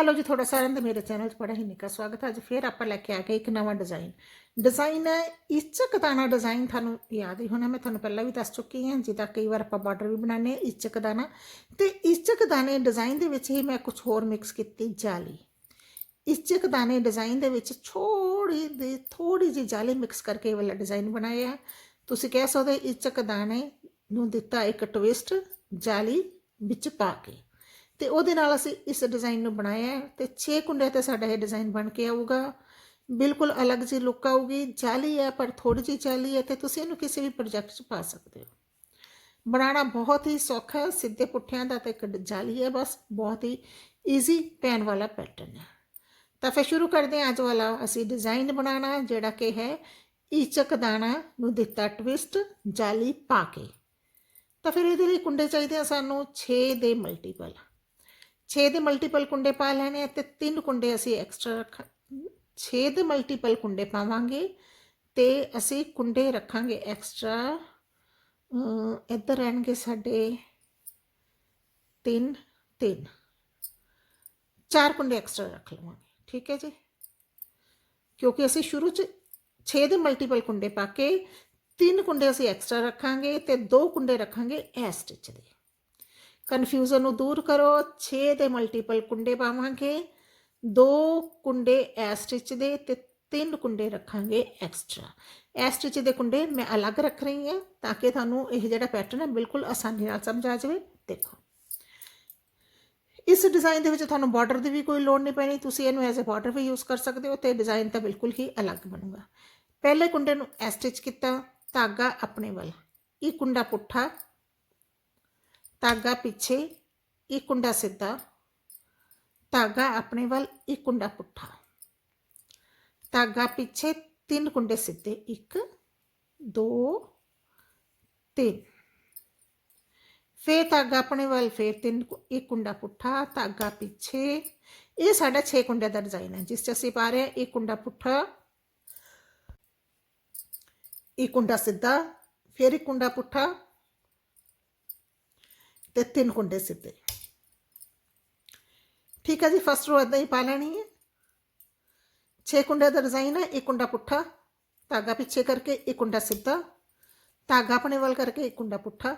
Hello ਜੀ ਤੁਹਾਡਾ ਸਾਰਿਆਂ ਦਾ ਮੇਰੇ ਚੈਨਲ 'ਚ ਬੜਾ ਹੀ ਨਿੱਘਾ ਸਵਾਗਤ ਹੈ ਅੱਜ ਫੇਰ ਆਪਾਂ ਲੈ ਕੇ ਆ ਗਏ ਇੱਕ ਨਵਾਂ ਡਿਜ਼ਾਈਨ ਡਿਜ਼ਾਈਨ ਹੈ ਇਚਕ ਦਾਣਾ ਡਿਜ਼ਾਈਨ ਤੁਹਾਨੂੰ ਯਾਦ ਹੀ ਹੋਣਾ, ਮੈਂ ਤੁਹਾਨੂੰ ਪਹਿਲਾਂ ਵੀ ਦੱਸ ਚੁੱਕੀ ਹਾਂ ਜਿਹਦਾ ਕਈ ਵਾਰ ਆਪਾਂ ਬਾਰਡਰ ਵੀ ਬਣਾਉਂਦੇ ਹਾਂ ਇਚਕ ਦਾਣਾ ਤੇ ਇਚਕ ਦਾਣੇ ਡਿਜ਼ਾਈਨ ਦੇ ਵਿੱਚ ਹੀ ਮੈਂ ਕੁਝ ਹੋਰ ਮਿਕਸ ਕੀਤੀ ਜਾਲੀ। ਇਚਕ ਦਾਣੇ ਡਿਜ਼ਾਈਨ ਦੇ ਵਿੱਚ ਥੋੜੀ ਦੀ ਥੋੜੀ ਜਿਹੀ ਜਾਲੀ ਮਿਕਸ ਕਰਕੇ ਇਹ ਵਾਲਾ ਡਿਜ਼ਾਈਨ ਬਣਾਇਆ ਹੈ। ਤੁਸੀਂ ਕਹਿ ਸਕਦੇ ਹੋ ਇਚਕ ਦਾਣੇ ਨੂੰ ਦਿੱਤਾ ਇੱਕ ਟਵਿਸਟ ਜਾਲੀ ਵਿੱਚ ਪਾ ਕੇ। ਤੇ ਉਹਦੇ ਨਾਲ ਅਸੀਂ ਇਸ ਡਿਜ਼ਾਈਨ ਨੂੰ ਬਣਾਇਆ ਹੈ ਤੇ 6 ਕੁੰਡੇ ਤੇ ਸਾਡਾ ਇਹ ਡਿਜ਼ਾਈਨ ਬਣ ਕੇ ਆਊਗਾ। ਬਿਲਕੁਲ ਅਲੱਗ ਜਿਹੀ ਲੁੱਕ ਆਊਗੀ, ਜਾਲੀ ਹੈ ਪਰ ਥੋੜੀ ਜਿਹੀ ਜਾਲੀ ਹੈ ਤੇ ਤੁਸੀਂ ਇਹਨੂੰ ਕਿਸੇ ਵੀ ਪ੍ਰੋਜੈਕਟ 'ਚ ਪਾ ਸਕਦੇ ਹੋ। ਬਣਾਉਣਾ ਬਹੁਤ ਹੀ ਸੌਖਾ ਹੈ, ਸਿੱਧੇ ਪੁੱਠਿਆਂ ਦਾ ਤੇ ਇੱਕ ਜਾਲੀ ਹੈ ਬਸ, ਬਹੁਤ ਹੀ ਈਜ਼ੀ ਪੈਨ ਵਾਲਾ ਪੈਟਰਨ ਹੈ। ਤਾਂ ਫਿਰ ਸ਼ੁਰੂ ਕਰਦੇ ਹਾਂ, ਅੱਜ ਵਾਲਾ ਅਸੀਂ ਡਿਜ਼ਾਈਨ ਬਣਾਉਣਾ ਜਿਹੜਾ ਕਿ ਹੈ ਇਚਕ ਦਾਣਾ ਨੂੰ ਦਿੱਤਾ ਟਵਿਸਟ ਜਾਲੀ ਪਾ ਕੇ। ਤਾਂ ਫਿਰ ਇਹਦੇ ਲਈ ਕੁੰਡੇ ਚਾਹੀਦੇ ਆ ਸਾਨੂੰ 6 ਦੇ ਮਲਟੀਪਲ 6 ਦੇ ਮਲਟੀਪਲ ਕੁੰਡੇ ਪਾ ਲੈਣੇ ਆ ਤੇ ਤਿੰਨ ਕੁੰਡੇ ਅਸੀਂ ਐਕਸਟਰਾ ਰੱਖ 6 ਦੇ ਮਲਟੀਪਲ ਕੁੰਡੇ ਪਾਵਾਂਗੇ ਤੇ ਅਸੀਂ ਕੁੰਡੇ ਰੱਖਾਂਗੇ ਐਕਸਟਰਾ ਇੱਧਰ ਰਹਿਣਗੇ ਸਾਡੇ 3 3 ਚਾਰ ਕੁੰਡੇ ਐਕਸਟਰਾ ਰੱਖ ਲਵਾਂਗੇ, ਠੀਕ ਹੈ ਜੀ? ਕਿਉਂਕਿ ਅਸੀਂ ਸ਼ੁਰੂ ਚ 6 ਦੇ ਮਲਟੀਪਲ ਕੁੰਡੇ ਪਾ ਕੇ ਤਿੰਨ ਕੁੰਡੇ ਅਸੀਂ ਐਕਸਟਰਾ ਰੱਖਾਂਗੇ ਤੇ ਦੋ ਕੁੰਡੇ ਰੱਖਾਂਗੇ ਐ ਸਟਿਚ ਦੇ। ਕਨਫਿਊਜ਼ਨ ਨੂੰ ਦੂਰ ਕਰੋ 6 ਦੇ ਮਲਟੀਪਲ ਕੁੰਡੇ ਪਾਵਾਂਗੇ ਦੋ ਕੁੰਡੇ ਐ ਸਟਿਚ ਦੇ ਤੇ ਤਿੰਨ ਕੁੰਡੇ ਰੱਖਾਂਗੇ ਐਕਸਟਰਾ ਐ ਸਟਿਚ ਦੇ ਕੁੰਡੇ ਮੈਂ ਅਲੱਗ ਰੱਖ ਰਹੀ ਹਾਂ ਤਾਂ ਕਿ ਤੁਹਾਨੂੰ ਇਹ ਜਿਹੜਾ ਪੈਟਰਨ ਹੈ ਬਿਲਕੁਲ ਆਸਾਨੀ ਨਾਲ ਸਮਝ ਆ ਜਾਵੇ ਦੇਖੋ ਇਸ ਡਿਜ਼ਾਈਨ ਦੇ ਵਿੱਚ ਤੁਹਾਨੂੰ ਬਾਰਡਰ ਦੀ ਵੀ ਕੋਈ ਲੋੜ ਨਹੀਂ ਪੈਣੀ ਤੁਸੀਂ ਇਹਨੂੰ ਐਜ਼ ਅ ਬਾਰਡਰ ਵੀ ਯੂਜ਼ ਕਰ ਸਕਦੇ ਹੋ ਤੇ ਡਿਜ਼ਾਈਨ ਤਾਂ ਬਿਲਕੁਲ ਹੀ ਅਲੱਗ ਬਣੂਗਾ ਪਹਿਲੇ ਕੁੰਡੇ ਨੂੰ ਐ ਸਟਿਚ ਕੀਤਾ ਧਾਗਾ ਆਪਣੇ ਵੱਲ ਇਹ ਕੁੰਡਾ ਪੁੱਠਾ ਧਾਗਾ ਪਿੱਛੇ, ਇੱਕ ਕੁੰਡਾ ਸਿੱਧਾ, ਧਾਗਾ ਆਪਣੇ ਵੱਲ, ਇੱਕ ਕੁੰਡਾ ਪੁੱਠਾ। ਧਾਗਾ ਪਿੱਛੇ ਤਿੰਨ ਕੁੰਡੇ ਸਿੱਧੇ 1 2 3 ਫੇਰ ਧਾਗਾ ਆਪਣੇ ਵੱਲ, ਫੇਰ ਤਿੰਨ ਇੱਕ ਕੁੰਡਾ ਪੁੱਠਾ, ਧਾਗਾ ਪਿੱਛੇ। ਇਹ ਸਾਡਾ 6 ਕੁੰਡਿਆਂ ਦਾ ਡਿਜ਼ਾਈਨ ਹੈ, ਜਿਸ 'ਚ ਅਸੀਂ ਪਾ ਰਹੇ ਹਾਂ ਇੱਕ ਕੁੰਡਾ ਪੁੱਠਾ, ਇੱਕ ਕੁੰਡਾ ਸਿੱਧਾ, ਫਿਰ ਇੱਕ ਕੁੰਡਾ ਪੁੱਠਾ ਤਿੰਨ ਕੁੰਡੇ ਸਿੱਧੇ ਠੀਕ ਹੈ ਜੀ ਫਸਟ ਰੋ ਇਦਾਂ ਹੀ ਪਾ ਲੈਣੀ ਹੈ 6 ਕੁੰਡੇ ਦਾ ਡਿਜ਼ਾਈਨ ਹੈ ਇੱਕ ਕੁੰਡਾ ਪੁੱਠਾ ਧਾਗਾ ਪਿੱਛੇ ਕਰਕੇ ਇੱਕ ਕੁੰਡਾ ਸਿੱਧਾ ਧਾਗਾ ਆਪਣੇ ਵੱਲ ਕਰਕੇ ਇੱਕ ਕੁੰਡਾ ਪੁੱਠਾ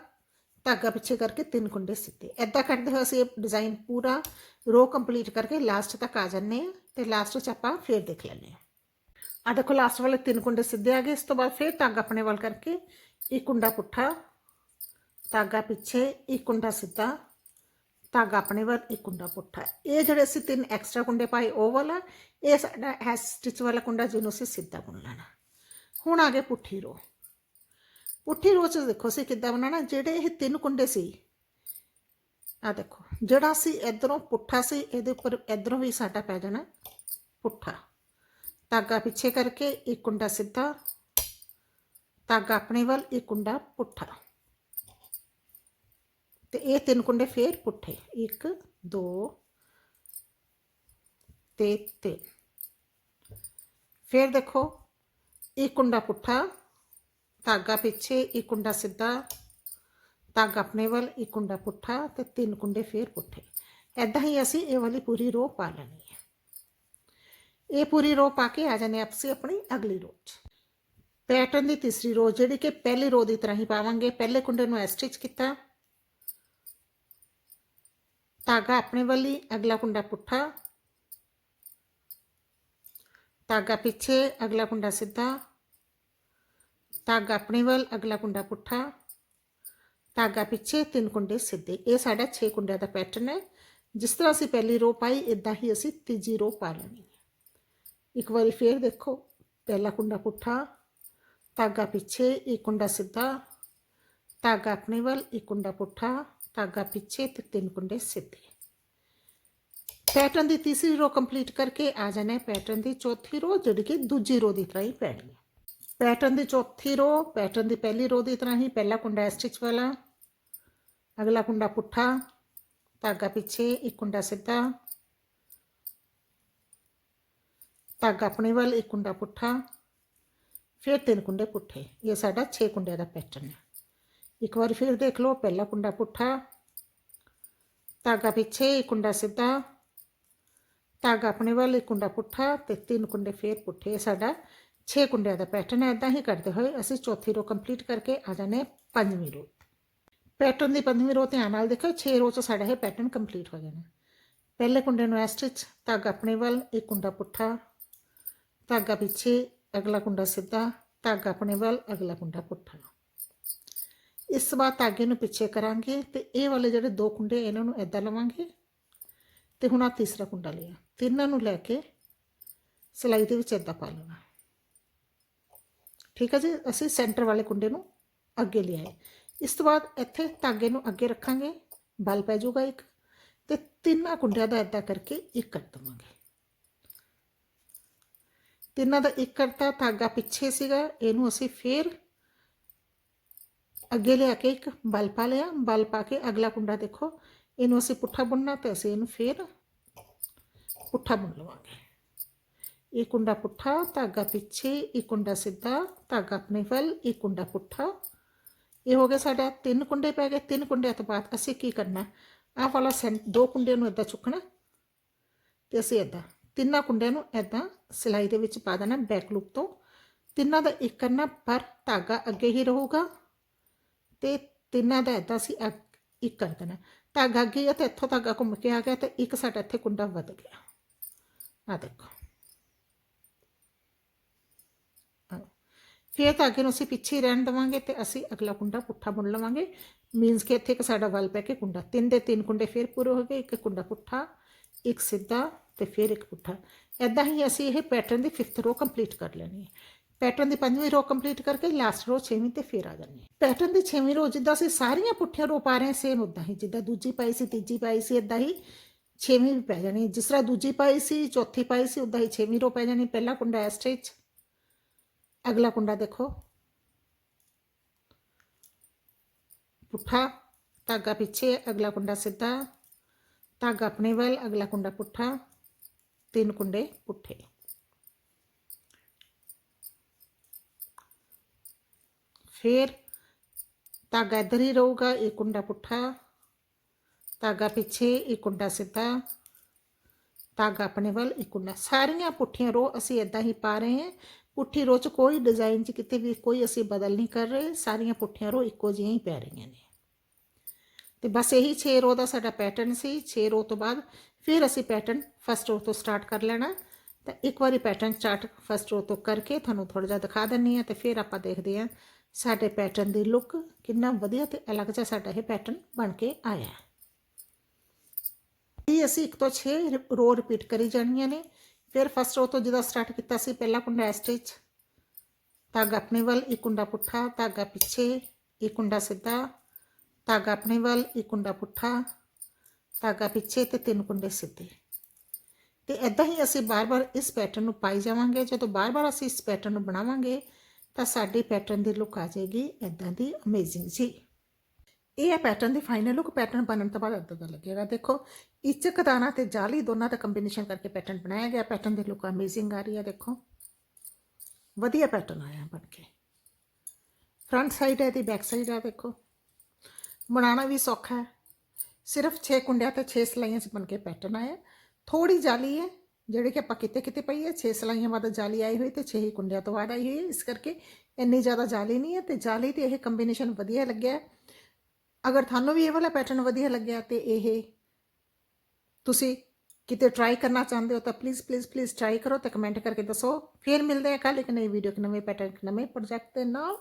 ਧਾਗਾ ਪਿੱਛੇ ਕਰਕੇ ਤਿੰਨ ਕੁੰਡੇ ਸਿੱਧੇ ਐਦਾਂ ਕਰਦੇ ਹੋਏ ਅਸੀਂ ਇਹ ਡਿਜ਼ਾਈਨ ਪੂਰਾ ਰੋ ਕੰਪਲੀਟ ਕਰਕੇ ਲਾਸਟ ਤੱਕ ਆ ਜੰਨੇ ਆ ਤੇ ਲਾਸਟ 'ਚ ਆਪਾਂ ਫੇਰ ਦੇਖ ਲੈਂਦੇ ਆ ਆ ਦੇਖੋ ਲਾਸਟ ਵਾਲੇ ਤਿੰਨ ਕੁੰਡੇ ਸਿੱਧੇ ਆ ਗਏ ਇਸ ਤੋਂ ਬਾਅਦ ਫੇਰ ਧਾਗਾ ਆਪਣੇ ਵੱਲ ਕਰਕੇ ਇੱਕ ਕੁੰਡਾ ਪੁੱਠਾ ਧਾਗਾ ਪਿੱਛੇ ਇੱਕ ਕੁੰਡਾ ਸਿੱਧਾ, ਧਾਗਾ ਆਪਣੇ ਵੱਲ, ਇੱਕ ਕੁੰਡਾ ਪੁੱਠਾ। ਇਹ ਜਿਹੜੇ ਅਸੀਂ ਤਿੰਨ ਐਕਸਟਰਾ ਕੁੰਡੇ ਪਾਏ, ਉਹ ਵਾਲਾ, ਇਹ ਸਾਡਾ ਹੈ ਸਟਿਚ ਵਾਲਾ ਕੁੰਡਾ ਜਿਹਨੂੰ ਅਸੀਂ ਸਿੱਧਾ ਬੁਣ ਲੈਣਾ। ਹੁਣ ਆ ਗਏ ਪੁੱਠੀ ਰੋ ਪੁੱਠੀ ਰੋ ਚ ਦੇਖੋ ਅਸੀਂ ਕਿੱਦਾਂ ਬਣਾਉਣਾ, ਜਿਹੜੇ ਇਹ ਤਿੰਨ ਕੁੰਡੇ ਸੀ, ਆ ਦੇਖੋ, ਜਿਹੜਾ ਸੀ ਇਧਰੋਂ ਪੁੱਠਾ ਸੀ, ਇਹਦੇ ਉੱਪਰ ਇਧਰੋਂ ਵੀ ਸਾਡਾ ਪੈ ਜਾਣਾ ਪੁੱਠਾ। ਧਾਗਾ ਪਿੱਛੇ ਕਰਕੇ ਇੱਕ ਕੁੰਡਾ ਸਿੱਧਾ, ਧਾਗਾ ਆਪਣੇ ਵੱਲ, ਇੱਕ ਕੁੰਡਾ ਪੁੱਠਾ। ਤੇ ਇਹ ਤਿੰਨ ਕੁੰਡੇ ਫੇਰ ਪੁੱਠੇ। 1 2 ਤੇ 3 ਫੇਰ ਦੇਖੋ ਇੱਕ ਕੁੰਡਾ ਪੁੱਠਾ, ਧਾਗਾ ਪਿੱਛੇ ਇੱਕ ਕੁੰਡਾ ਸਿੱਧਾ, ਧਾਗਾ ਆਪਣੇ ਵੱਲ ਇੱਕ ਕੁੰਡਾ ਪੁੱਠਾ ਤੇ ਤਿੰਨ ਕੁੰਡੇ ਫੇਰ ਪੁੱਠੇ। ਐਦਾਂ ਹੀ ਅਸੀਂ ਇਹ ਵਾਲੀ ਪੂਰੀ ਰੋ ਪਾ ਲੈਣੀ ਹੈ। ਇਹ ਪੂਰੀ ਰੋ ਪਾ ਕੇ ਆ ਜਾਣੇ ਆਪਸੇ ਆਪਣੀ ਅਗਲੀ ਰੋ 'ਚ। ਪੈਟਰਨ ਦੀ ਤੀਸਰੀ ਰੋ, ਜਿਹੜੀ ਕਿ ਪਹਿਲੀ ਰੋ ਦੀ ਤਰ੍ਹਾਂ ਹੀ ਪਾਵਾਂਗੇ। ਪਹਿਲੇ ਕੁੰਡੇ ਨੂੰ ਸਟਿਚ ਕੀਤਾ। ਧਾਗਾ ਆਪਣੇ ਵੱਲ ਹੀ, ਅਗਲਾ ਕੁੰਡਾ ਪੁੱਠਾ। ਧਾਗਾ ਪਿੱਛੇ, ਅਗਲਾ ਕੁੰਡਾ ਸਿੱਧਾ। ਧਾਗਾ ਆਪਣੇ ਵੱਲ, ਅਗਲਾ ਕੁੰਡਾ ਪੁੱਠਾ। ਧਾਗਾ ਪਿੱਛੇ, ਤਿੰਨ ਕੁੰਡੇ ਸਿੱਧੇ। ਇਹ ਸਾਡਾ 6 ਕੁੰਡਿਆਂ ਦਾ ਪੈਟਰਨ ਹੈ। ਜਿਸ ਤਰ੍ਹਾਂ ਅਸੀਂ ਪਹਿਲੀ ਰੋ ਪਾਈ ਇਦਾਂ ਹੀ ਅਸੀਂ ਤੀਜੀ ਰੋ ਪਾ ਲੈਣੀ ਹੈ। ਇੱਕ ਵਾਰੀ ਫੇਰ ਦੇਖੋ, ਪਹਿਲਾ ਕੁੰਡਾ ਪੁੱਠਾ, ਧਾਗਾ ਪਿੱਛੇ, ਇੱਕ ਕੁੰਡਾ ਸਿੱਧਾ। ਧਾਗਾ ਆਪਣੇ ਵੱਲ, ਇੱਕ ਕੁੰਡਾ ਪੁੱਠਾ। ਧਾਗਾ ਪਿੱਛੇ ਤੇ ਤਿੰਨ ਕੁੰਡੇ ਸਿੱਧੇ ਪੈਟਰਨ ਦੀ ਤੀਸਰੀ ਰੋ ਕੰਪਲੀਟ ਕਰਕੇ ਆ ਜਾਣਾ ਹੈ ਪੈਟਰਨ ਦੀ ਚੌਥੀ ਰੋ ਜਿਹੜੀ ਕਿ ਦੂਜੀ ਰੋ ਦੀ ਤਰ੍ਹਾਂ ਹੀ ਪੈਣੀ ਹੈ ਪੈਟਰਨ ਦੀ ਚੌਥੀ ਰੋ ਪੈਟਰਨ ਦੀ ਪਹਿਲੀ ਰੋ ਦੀ ਤਰ੍ਹਾਂ ਹੀ ਪਹਿਲਾ ਕੁੰਡਾ ਸਟਿਚ ਵਾਲਾ ਅਗਲਾ ਕੁੰਡਾ ਪੁੱਠਾ ਧਾਗਾ ਪਿੱਛੇ ਇੱਕ ਕੁੰਡਾ ਸਿੱਧਾ ਧਾਗਾ ਆਪਣੇ ਵੱਲ ਇੱਕ ਕੁੰਡਾ ਪੁੱਠਾ ਫਿਰ ਤਿੰਨ ਕੁੰਡੇ ਪੁੱਠੇ ਇਹ ਸਾਡਾ 6 ਕੁੰਡਿਆਂ ਦਾ ਪੈਟਰਨ ਹੈ ਇੱਕ ਵਾਰ ਫਿਰ ਦੇਖ ਲਓ ਪਹਿਲਾ ਕੁੰਡਾ ਪੁੱਠਾ ਧਾਗਾ ਪਿੱਛੇ ਇੱਕ ਕੁੰਡਾ ਸਿੱਧਾ ਧਾਗਾ ਆਪਣੇ ਵੱਲ ਇੱਕ ਕੁੰਡਾ ਪੁੱਠਾ ਤੇ ਤਿੰਨ ਕੁੰਡੇ ਫੇਰ ਪੁੱਠੇ ਇਹ ਸਾਡਾ 6 ਕੁੰਡਿਆਂ ਦਾ ਪੈਟਰਨ ਹੈ ਇਦਾਂ ਹੀ ਕਰਦੇ ਹੋਏ ਅਸੀਂ ਚੌਥੀ ਰੋ ਕੰਪਲੀਟ ਕਰਕੇ ਆ ਜਾਣੇ ਹਾਂ ਪੰਜਵੀਂ ਰੋ ਪੈਟਰਨ ਦੀ ਪੰਜਵੀਂ ਰੋ ਧਿਆਨ ਨਾਲ ਦੇਖੋ 6 ਰੋ ਚ ਸਾਡਾ ਇਹ ਪੈਟਰਨ ਕੰਪਲੀਟ ਹੋ ਜਾਣਾ ਪਹਿਲੇ ਕੁੰਡੇ ਨੂੰ ਐ ਸਟਿਚ ਧਾਗਾ ਆਪਣੇ ਵੱਲ ਇੱਕ ਕੁੰਡਾ ਪੁੱਠਾ ਧਾਗਾ ਪਿੱਛੇ ਅਗਲਾ ਕੁੰਡਾ ਸਿੱਧਾ ਧਾਗਾ ਆਪਣੇ ਵੱਲ ਅਗਲਾ ਕੁੰਡਾ ਪੁੱਠਾ ਇਸ ਤੋਂ ਬਾਅਦ ਧਾਗੇ ਨੂੰ ਪਿੱਛੇ ਕਰਾਂਗੇ ਤੇ ਇਹ ਵਾਲੇ ਜਿਹੜੇ ਦੋ ਕੁੰਡੇ ਇਹਨਾਂ ਨੂੰ ਐਦਾਂ ਲਵਾਂਗੇ ਤੇ ਹੁਣ ਆ ਤੀਸਰਾ ਕੁੰਡਾ ਲਿਆ ਤਿੰਨਾਂ ਨੂੰ ਲੈ ਕੇ ਸਿਲਾਈ ਦੇ ਵਿੱਚ ਐਦਾਂ ਪਾ ਲੈਣਾ। ਠੀਕ ਹੈ ਜੀ? ਅਸੀਂ ਸੈਂਟਰ ਵਾਲੇ ਕੁੰਡੇ ਨੂੰ ਅੱਗੇ ਲਿਆਏ ਇਸ ਤੋਂ ਬਾਅਦ ਇੱਥੇ ਧਾਗੇ ਨੂੰ ਅੱਗੇ ਰੱਖਾਂਗੇ। ਬਲ ਪੈ ਜਾਊਗਾ ਇੱਕ। ਤੇ ਤਿੰਨਾਂ ਕੁੰਡਿਆਂ ਦਾ ਐਦਾਂ ਕਰਕੇ ਇੱਕ ਕਰ ਦਵਾਂਗੇ। ਤਿੰਨਾਂ ਦਾ ਇੱਕ ਕਰਤਾ ਧਾਗਾ ਪਿੱਛੇ ਸੀਗਾ, ਇਹਨੂੰ ਅਸੀਂ ਫੇਰ ਅੱਗੇ ਲਿਆ ਕੇ ਇੱਕ ਬਲ ਪਾ ਲਿਆ, ਬਲ ਪਾ ਕੇ ਅਗਲਾ ਕੁੰਡਾ ਦੇਖੋ, ਇਹਨੂੰ ਅਸੀਂ ਪੁੱਠਾ ਬੁਣਨਾ ਤੇ ਅਸੀਂ ਇਹਨੂੰ ਫੇਰ ਪੁੱਠਾ ਬੁਣ ਲਵਾਂਗੇ। ਇਹ ਕੁੰਡਾ ਪੁੱਠਾ, ਧਾਗਾ ਪਿੱਛੇ, ਇਹ ਕੁੰਡਾ ਸਿੱਧਾ, ਧਾਗਾ ਆਪਣੇ ਵੱਲ, ਇਹ ਕੁੰਡਾ ਪੁੱਠਾ। ਇਹ ਹੋ ਗਿਆ ਸਾਡਾ ਤਿੰਨ ਕੁੰਡੇ ਪੈ ਗਏ, ਤਿੰਨ ਕੁੰਡਿਆਂ ਤੋਂ ਬਾਅਦ ਅਸੀਂ ਕੀ ਕਰਨਾ? ਆਹ ਵਾਲਾ ਸੈਂ, ਦੋ ਕੁੰਡਿਆਂ ਨੂੰ ਇਦਾਂ ਚੁੱਕਣਾ ਤੇ ਅਸੀਂ ਇਦਾਂ ਤਿੰਨਾਂ ਕੁੰਡਿਆਂ ਨੂੰ ਇਦਾਂ ਸਿਲਾਈ ਦੇ ਵਿੱਚ ਪਾ ਦੇਣਾ ਬੈਕ ਲੂਪ ਤੋਂ। ਤਿੰਨਾਂ ਦਾ ਇੱਕ ਕਰਨਾ ਪਰ ਧਾਗਾ ਅੱਗੇ ਹੀ ਰਹੂਗਾ। ਤੇ ਤਿੰਨਾਂ ਦਾ ਇਦਾਂ ਅਸੀਂ ਅੱਗ- ਇੱਕ ਕਰ ਦੇਣਾ। ਧਾਗਾ ਅੱਗੇ ਹੈ ਤੇ ਇੱਥੋਂ ਧਾਗਾ ਘੁੰਮ ਕੇ ਆ ਗਿਆ ਤੇ ਇੱਕ ਸਾਡਾ ਇੱਥੇ ਕੁੰਡਾ ਵੱਧ ਗਿਆ। ਆ ਦੇਖੋ। ਫਿਰ ਧਾਗੇ ਨੂੰ ਅਸੀਂ ਪਿੱਛੇ ਰਹਿਣ ਦੇਵਾਂਗੇ ਤੇ ਅਸੀਂ ਅਗਲਾ ਕੁੰਡਾ ਪੁੱਠਾ ਬੁਣ ਲਵਾਂਗੇ। ਮੀਨਸ ਕਿ ਇੱਥੇ ਇੱਕ ਸਾਡਾ ਵੱਲ ਪੈ ਕੇ ਕੁੰਡਾ, ਤਿੰਨ ਦੇ ਤਿੰਨ ਕੁੰਡੇ ਫਿਰ ਪੂਰੇ ਹੋ ਗਏ, ਇੱਕ ਕੁੰਡਾ ਪੁੱਠਾ, ਇੱਕ ਸਿੱਧਾ ਤੇ ਫਿਰ ਇੱਕ ਪੁੱਠਾ। ਐਦਾਂ ਹੀ ਅਸੀਂ ਇਹ ਪੈਟਰਨ ਦੀ 5th ਰੋ ਕੰਪਲੀਟ ਕਰ ਲੈਣੀ ਹੈ। ਪੈਟਰਨ ਦੀ ਪੰਜਵੀਂ ਰੋ ਕੰਪਲੀਟ ਕਰਕੇ ਲਾਸਟ ਰੋ 6ਵੀਂ ਤੇ ਫਿਰ ਆ ਜਾਣੀ ਹੈ ਪੈਟਰਨ ਦੀ 6ਵੀਂ ਰੋ ਜਿੱਦਾਂ ਅਸੀਂ ਸਾਰੀਆਂ ਪੁੱਠੀਆਂ ਰੋ ਪਾ ਰਹੇ ਹਾਂ ਸੇਮ ਉਦਾਂ ਹੀ ਜਿੱਦਾਂ ਦੂਜੀ ਪਾਈ ਸੀ ਤੀਜੀ ਪਾਈ ਸੀ ਇਦਾਂ ਹੀ 6ਵੀਂ ਵੀ ਪੈ ਜਾਣੀ ਹੈ। ਜਿਸ ਤਰ੍ਹਾਂ ਦੂਜੀ ਪਾਈ ਸੀ ਚੌਥੀ ਪਾਈ ਸੀ ਉਦਾਂ ਹੀ 6ਵੀਂ ਰੋ ਪੈ ਜਾਣੀ ਪਹਿਲਾ ਕੁੰਡਾ ਐ ਸਟਿਚ ਅਗਲਾ ਕੁੰਡਾ ਦੇਖੋ ਪੁੱਠਾ ਧਾਗਾ ਪਿੱਛੇ ਅਗਲਾ ਕੁੰਡਾ ਸਿੱਧਾ ਧਾਗਾ ਆਪਣੇ ਵੱਲ ਅਗਲਾ ਕੁੰਡਾ ਪੁੱਠਾ ਤਿੰਨ ਕੁੰਡੇ ਪੁੱਠੇ ਫਿਰ ਧਾਗਾ ਇੱਧਰ ਹੀ ਰਹੂਗਾ, ਇਹ ਕੁੰਡਾ ਪੁੱਠਾ, ਧਾਗਾ ਪਿੱਛੇ, ਇਹ ਕੁੰਡਾ ਸਿੱਧਾ, ਧਾਗਾ ਆਪਣੇ ਵੱਲ ਇੱਕ ਕੁੰਡਾ। ਸਾਰੀਆਂ ਪੁੱਠੀਆਂ ਰੋ ਅਸੀਂ ਇਦਾਂ ਹੀ ਪਾ ਰਹੇ ਹਾਂ। ਪੁੱਠੀ ਰੋ ਚ ਕੋਈ ਡਿਜ਼ਾਈਨ ਚ ਕਿਤੇ ਵੀ ਕੋਈ ਅਸੀਂ ਬਦਲ ਨਹੀਂ ਕਰ ਰਹੇ। ਸਾਰੀਆਂ ਪੁੱਠੀਆਂ ਰੋ ਇੱਕੋ ਜਿਹੀਆਂ ਹੀ ਪੈ ਰਹੀਆਂ ਨੇ। ਤੇ ਬਸ ਇਹੀ 6 ਰੋ ਦਾ ਸਾਡਾ ਪੈਟਰਨ ਸੀ। 6 ਰੋ ਤੋਂ ਬਾਅਦ ਫਿਰ ਅਸੀਂ ਪੈਟਰਨ ਫਸਟ ਰੋ ਤੋਂ ਸਟਾਰਟ ਕਰ ਲੈਣਾ। ਤਾਂ ਇੱਕ ਵਾਰੀ ਪੈਟਰਨ ਸਟਾਰਟ ਫਸਟ ਰੋ ਤੋਂ ਕਰਕੇ ਤੁਹਾਨੂੰ ਥੋੜਾ ਜਿਹਾ ਦਿਖਾ ਦਿੰਨੀ ਆ ਤੇ ਫਿਰ ਆਪਾਂ ਦੇਖਦੇ ਹਾਂ ਸਾਡੇ ਪੈਟਰਨ ਦੀ ਲੁੱਕ ਕਿੰਨਾ ਵਧੀਆ ਤੇ ਅਲੱਗ ਜਿਹਾ ਸਾਡਾ ਇਹ ਪੈਟਰਨ ਬਣ ਕੇ ਆਇਆ ਹੈ। ਇਹ ਅਸੀਂ ਇੱਕ ਤੋਂ 6 ਰੋ ਰਿਪੀਟ ਕਰੀ ਜਾਣੀਆਂ ਨੇ। ਫਿਰ ਫਸਟ ਰੋ ਤੋਂ ਜਦੋਂ ਸਟਾਰਟ ਕੀਤਾ ਸੀ, ਪਹਿਲਾ ਕੁੰਡਾ ਸਟਿਚ ਧਾਗਾ ਆਪਣੇ ਵੱਲ ਇੱਕ ਕੁੰਡਾ ਪੁੱਠਾ, ਧਾਗਾ ਪਿੱਛੇ ਇੱਕ ਕੁੰਡਾ ਸਿੱਧਾ, ਧਾਗਾ ਆਪਣੇ ਵੱਲ ਇੱਕ ਕੁੰਡਾ ਪੁੱਠਾ, ਧਾਗਾ ਪਿੱਛੇ ਤੇ ਤਿੰਨ ਕੁੰਡੇ ਸਿੱਧੇ। ਤੇ ਇਦਾਂ ਹੀ ਅਸੀਂ ਬਾਰ-ਬਾਰ ਇਸ ਪੈਟਰਨ ਨੂੰ ਪਾਈ ਜਾਵਾਂਗੇ। ਜਦੋਂ ਬਾਰ-ਬਾਰ ਅਸੀਂ ਇਸ ਪੈਟਰਨ ਨੂੰ ਬਣਾਵਾਂਗੇ ਤਾਂ ਸਾਡੀ ਪੈਟਰਨ ਦੀ ਲੁੱਕ ਆ ਜਾਏਗੀ ਇਦਾਂ ਦੀ ਅਮੇਜ਼ਿੰਗ ਜੀ। ਇਹ ਹੈ ਪੈਟਰਨ ਦੀ ਫਾਈਨਲ ਲੁੱਕ ਪੈਟਰਨ ਬਣਨ ਤੋਂ ਬਾਅਦ ਇਦਾਂ ਦਾ ਲੱਗੇਗਾ ਦੇਖੋ ਇਚਕ ਦਾਣਾ ਤੇ ਜਾਲੀ ਦੋਨਾਂ ਦਾ ਕੰਬੀਨੇਸ਼ਨ ਕਰਕੇ ਪੈਟਰਨ ਬਣਾਇਆ ਗਿਆ। ਪੈਟਰਨ ਦੀ ਲੁੱਕ ਅਮੇਜ਼ਿੰਗ ਆ ਰਹੀ ਹੈ, ਦੇਖੋ। ਵਧੀਆ ਪੈਟਰਨ ਆਇਆ ਬਣ ਕੇ। ਫਰੰਟ ਸਾਈਡ ਹੈ ਤੇ ਬੈਕ ਸਾਈਡ ਹੈ, ਦੇਖੋ। ਬਣਾਉਣਾ ਵੀ ਸੌਖਾ ਹੈ। ਸਿਰਫ 6 ਕੁੰਡਿਆਂ ਤੇ 6 ਸਲਾਈਆਂ 'ਚ ਬਣ ਕੇ ਪੈਟਰਨ ਆਇਆ। ਥੋੜੀ ਜਾਲੀ ਹੈ ਜਿਹੜੇ ਕਿ ਆਪਾਂ ਕਿਤੇ ਕਿਤੇ ਪਈ ਹੈ 6 ਸਲਾਈਆਂ ਬਾਅਦ ਜਾਲੀ ਆਈ ਹੋਈ ਤੇ 6 ਹੀ ਕੁੰਡਿਆਂ ਤੋਂ ਬਾਅਦ ਆਈ ਹੋਈ ਹੈ। ਇਸ ਕਰਕੇ ਇੰਨੀ ਜ਼ਿਆਦਾ ਜਾਲੀ ਨਹੀਂ ਹੈ ਤੇ ਜਾਲੀ ਤੇ ਇਹ ਕੰਬੀਨੇਸ਼ਨ ਵਧੀਆ ਲੱਗਿਆ। ਅਗਰ ਤੁਹਾਨੂੰ ਵੀ ਇਹ ਵਾਲਾ ਪੈਟਰਨ ਵਧੀਆ ਲੱਗਿਆ ਤੇ ਇਹ ਤੁਸੀਂ ਕਿਤੇ ਟਰਾਈ ਕਰਨਾ ਚਾਹੁੰਦੇ ਹੋ ਤਾਂ ਪਲੀਜ਼ ਪਲੀਜ਼ ਪਲੀਜ਼ ਟਰਾਈ ਕਰੋ ਤੇ ਕਮੈਂਟ ਕਰਕੇ ਦੱਸੋ। ਫਿਰ ਮਿਲਦੇ ਹਾਂ ਕੱਲ ਇੱਕ ਨਈ ਵੀਡੀਓ ਇੱਕ ਨਵੇਂ ਪੈਟਰਨ ਇੱਕ ਨਵੇਂ ਪ੍ਰੋਜੈਕਟ ਦੇ ਨਾਲ।